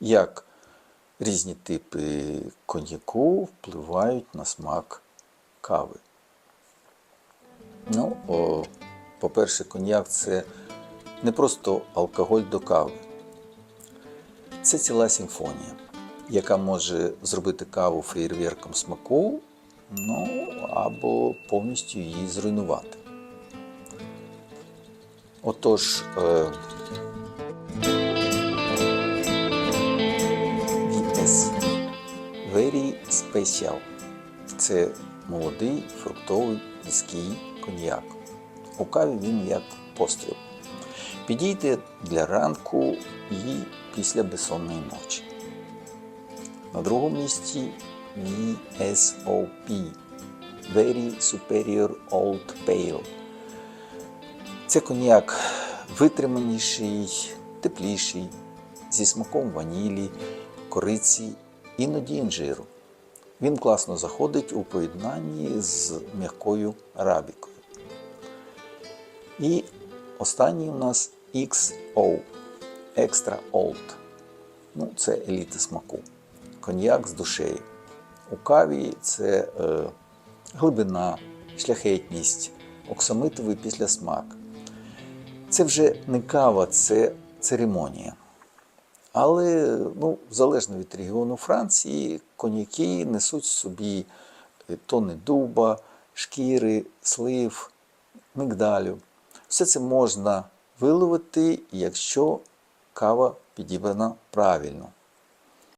як різні типи коньяку впливають на смак кави. Ну, по-перше, коньяк це не просто алкоголь до кави. Це ціла симфонія, яка може зробити каву феєрверком смаку, ну або повністю її зруйнувати. Отож, Very Special. Це молодий фруктовий різкий коньяк. У каві він як постріл. Підійде для ранку і після безсонної ночі. На другому місці VSOP Very Superior Old Pale. Це коньяк витриманіший, тепліший, зі смаком ванілі, кориці, іноді інжиру. Він класно заходить у поєднанні з м'якою арабікою. І останній у нас XO Extra Old. Ну, це еліта смаку. Коньяк з душею. У каві це е, глибина, шляхетність, оксамитовий післясмак. Це вже не кава, це церемонія. Але ну, залежно від регіону Франції, коньяки несуть собі е, тони дуба, шкіри, слив, мигдалю. Все це можна виловити, якщо кава підібрана правильно.